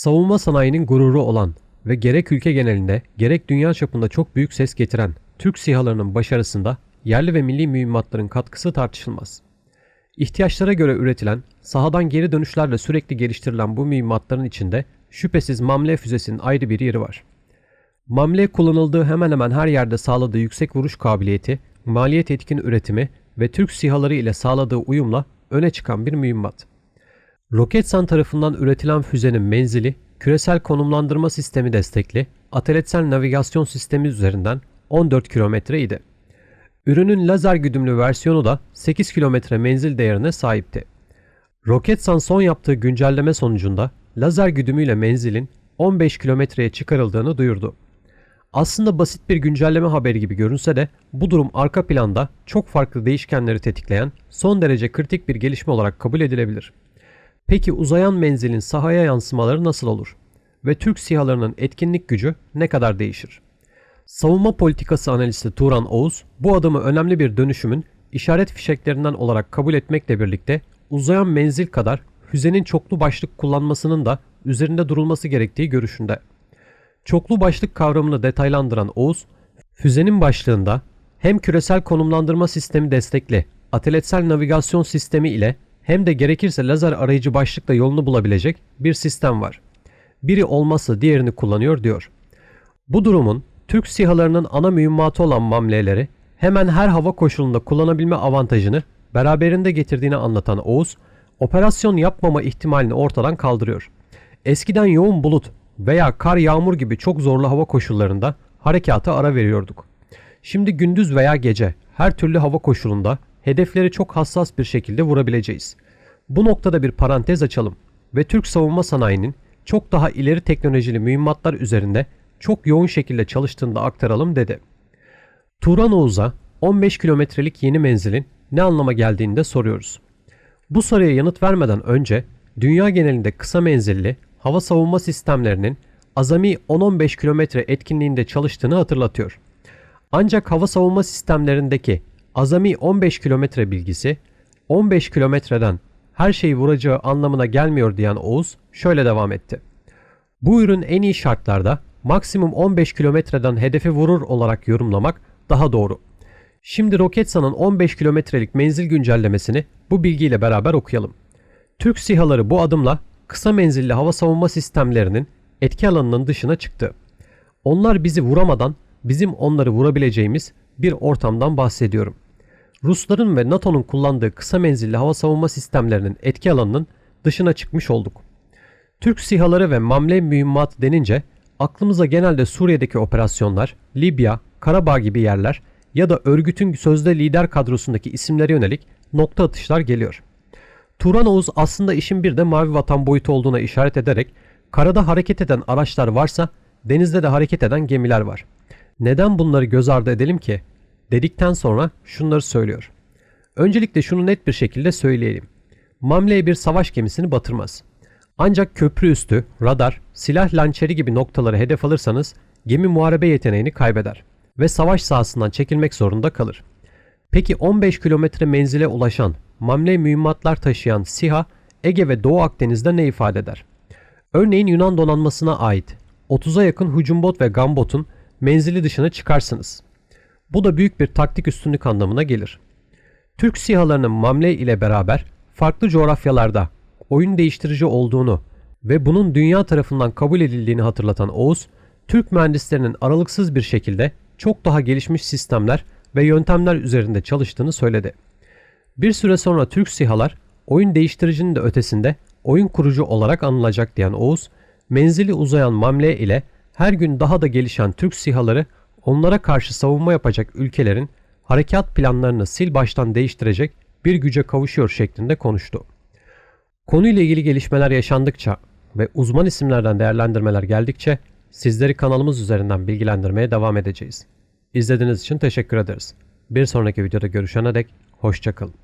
Savunma sanayinin gururu olan ve gerek ülke genelinde gerek dünya çapında çok büyük ses getiren Türk SİHA'larının başarısında yerli ve milli mühimmatların katkısı tartışılmaz. İhtiyaçlara göre üretilen, sahadan geri dönüşlerle sürekli geliştirilen bu mühimmatların içinde şüphesiz Mamle füzesinin ayrı bir yeri var. Mamle kullanıldığı hemen hemen her yerde sağladığı yüksek vuruş kabiliyeti, maliyet etkin üretimi ve Türk SİHA'ları ile sağladığı uyumla öne çıkan bir mühimmat. Roketsan tarafından üretilen füzenin menzili, küresel konumlandırma sistemi destekli, ateletsel navigasyon sistemi üzerinden 14 kilometre idi. Ürünün lazer güdümlü versiyonu da 8 kilometre menzil değerine sahipti. Roketsan son yaptığı güncelleme sonucunda lazer güdümüyle menzilin 15 kilometreye çıkarıldığını duyurdu. Aslında basit bir güncelleme haberi gibi görünse de bu durum arka planda çok farklı değişkenleri tetikleyen son derece kritik bir gelişme olarak kabul edilebilir. Peki uzayan menzilin sahaya yansımaları nasıl olur? Ve Türk SİHA'larının etkinlik gücü ne kadar değişir? Savunma politikası analisti Turan Oğuz bu adımı önemli bir dönüşümün işaret fişeklerinden olarak kabul etmekle birlikte uzayan menzil kadar füzenin çoklu başlık kullanmasının da üzerinde durulması gerektiği görüşünde. Çoklu başlık kavramını detaylandıran Oğuz, füzenin başlığında hem küresel konumlandırma sistemi destekli ateletsel navigasyon sistemi ile hem de gerekirse lazer arayıcı başlıkla yolunu bulabilecek bir sistem var. Biri olmazsa diğerini kullanıyor diyor. Bu durumun Türk SİHA'larının ana mühimmatı olan mamleleri hemen her hava koşulunda kullanabilme avantajını beraberinde getirdiğini anlatan Oğuz, operasyon yapmama ihtimalini ortadan kaldırıyor. Eskiden yoğun bulut veya kar yağmur gibi çok zorlu hava koşullarında harekata ara veriyorduk. Şimdi gündüz veya gece her türlü hava koşulunda hedefleri çok hassas bir şekilde vurabileceğiz. Bu noktada bir parantez açalım ve Türk savunma sanayinin çok daha ileri teknolojili mühimmatlar üzerinde çok yoğun şekilde çalıştığını da aktaralım dedi. Turan Oğuz'a 15 kilometrelik yeni menzilin ne anlama geldiğini de soruyoruz. Bu soruya yanıt vermeden önce dünya genelinde kısa menzilli hava savunma sistemlerinin azami 10-15 kilometre etkinliğinde çalıştığını hatırlatıyor. Ancak hava savunma sistemlerindeki azami 15 kilometre bilgisi 15 kilometreden her şeyi vuracağı anlamına gelmiyor diyen Oğuz şöyle devam etti. Bu ürün en iyi şartlarda maksimum 15 kilometreden hedefi vurur olarak yorumlamak daha doğru. Şimdi Roketsan'ın 15 kilometrelik menzil güncellemesini bu bilgiyle beraber okuyalım. Türk SİHA'ları bu adımla kısa menzilli hava savunma sistemlerinin etki alanının dışına çıktı. Onlar bizi vuramadan bizim onları vurabileceğimiz bir ortamdan bahsediyorum. Rusların ve NATO'nun kullandığı kısa menzilli hava savunma sistemlerinin etki alanının dışına çıkmış olduk. Türk SİHA'ları ve Mamle mühimmat denince aklımıza genelde Suriye'deki operasyonlar, Libya, Karabağ gibi yerler ya da örgütün sözde lider kadrosundaki isimlere yönelik nokta atışlar geliyor. Turan Oğuz aslında işin bir de mavi vatan boyutu olduğuna işaret ederek karada hareket eden araçlar varsa denizde de hareket eden gemiler var. Neden bunları göz ardı edelim ki? Dedikten sonra şunları söylüyor. Öncelikle şunu net bir şekilde söyleyelim. Mamle bir savaş gemisini batırmaz. Ancak köprü üstü, radar, silah lançeri gibi noktaları hedef alırsanız gemi muharebe yeteneğini kaybeder ve savaş sahasından çekilmek zorunda kalır. Peki 15 kilometre menzile ulaşan mamle mühimmatlar taşıyan SİHA Ege ve Doğu Akdeniz'de ne ifade eder? Örneğin Yunan donanmasına ait 30'a yakın hücum bot ve gambotun menzili dışına çıkarsınız. Bu da büyük bir taktik üstünlük anlamına gelir. Türk SİHA'larının mamle ile beraber farklı coğrafyalarda oyun değiştirici olduğunu ve bunun dünya tarafından kabul edildiğini hatırlatan Oğuz, Türk mühendislerinin aralıksız bir şekilde çok daha gelişmiş sistemler ve yöntemler üzerinde çalıştığını söyledi. Bir süre sonra Türk SİHA'lar oyun değiştiricinin de ötesinde oyun kurucu olarak anılacak diyen Oğuz, menzili uzayan Mamle ile her gün daha da gelişen Türk SİHA'ları onlara karşı savunma yapacak ülkelerin harekat planlarını sil baştan değiştirecek bir güce kavuşuyor şeklinde konuştu. Konuyla ilgili gelişmeler yaşandıkça ve uzman isimlerden değerlendirmeler geldikçe sizleri kanalımız üzerinden bilgilendirmeye devam edeceğiz. İzlediğiniz için teşekkür ederiz. Bir sonraki videoda görüşene dek hoşçakalın.